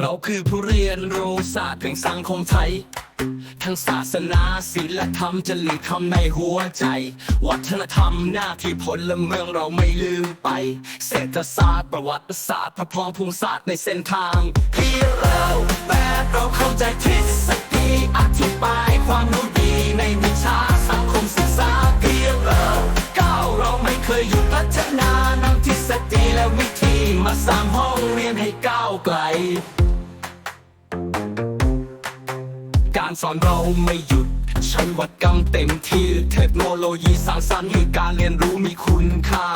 เราคือผู้เรียนรู้ศาสตร์แห่งสังคมไทย ทั้งศาสนาศิลธรรมจะลึกคำในหัวใจ วัฒนธรรมหน้าที่พลเมืองเราไม่ลืมไป เศรษฐศาสตร์ประวัติศาสตร์พระพรภูมิศาสตร์ในเส้นทางที่เราแบบเราเข้าใจทฤษฎีอธิบายความรู้ดีในวิชาสังคมศึกษาเพียงเราก้าวเราไม่เคยหยุดพัฒนา การสอนเราไม่หยุดใช้วัดกรรมเต็มที่เทคโนโลยีสร้างสรรค์ให้การเรียนรู้มีคุณค่า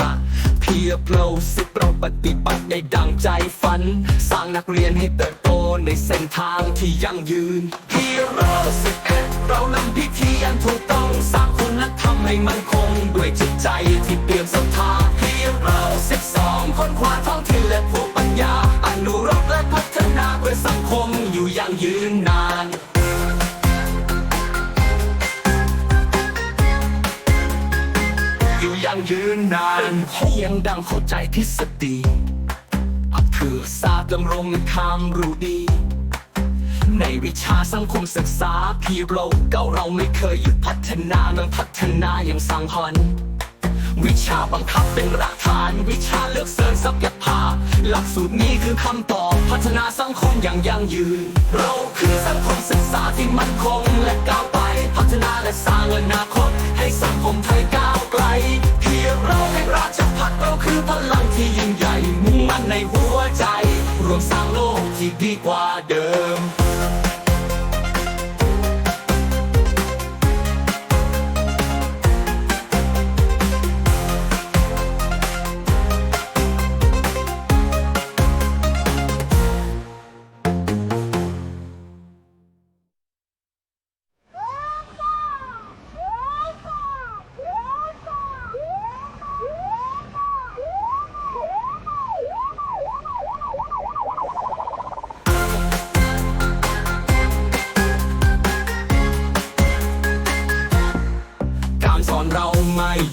เพียบเราสิบเราปฏิบัติได้ดังใจฝัน สร้างนักเรียนให้เติบโตในเส้นทางที่ยั่งยืนเพียเราสิบเอ็ดเรานำพิธีอันถูกต้องสร้างคุณธรรมให้มันคง ด้วยจิตใจที่เปี่ยมศรัทธาเพียเราสิบสองคนคว้าท้องถิ่นและผู้ปัญญาอนุรักษ์และพัฒนาเพื่อสังคมอยู่ยั่งยืนนาน อยู่ยังยืนนานให้ยังดังเข้าใจทฤษฎีอักคือศาสตร์ดำรงทางรู้ดี ในวิชาสังคมศึกษาพี่เราเก่าเราไม่เคยหยุดพัฒนามันพัฒนาอย่างสังหรณ์วิชาบังคับเป็นหลักฐาน วิชาเลือกเสริมศักยภาพ หลักสูตรนี้คือคำตอบ พัฒนาสังคมอย่างยั่งยืน เราคือสังคมศึกษาที่มั่นคงและก้าวไป พัฒนาและสร้างอนาคต ให้สังคมไทยก้าว ดีกว่าเดิม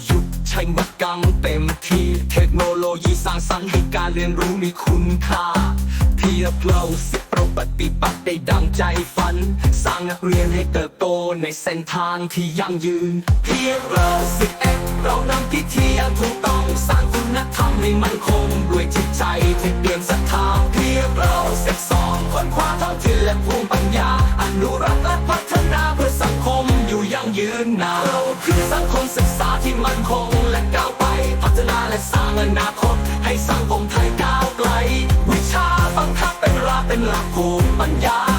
ยุดใช้วัดกรรมเต็มที่เทคโนโลยีสร้างสรรค์ให้การเรียนรู้มีคุณค่าเพียบเราสิบเรปฏิบัติได้ดังใจฝัน สร้างนักเรียนให้เติบโตในเส้นทางที่ยั่งยืนเพียบเราสิเอ็ดเรานำพิธีอันถูกต้องสร้างคุณธรรมให้มันคงด้วยจิตใจที่เปี่ยม นาเราคือสังคมศึกษาที่มั่นคง และก้าวไป พัฒนาและสร้างอนาคต ให้สังคมไทยก้าวไกล วิชาบังคับเป็นราเป็นหลักภูมิปัญญา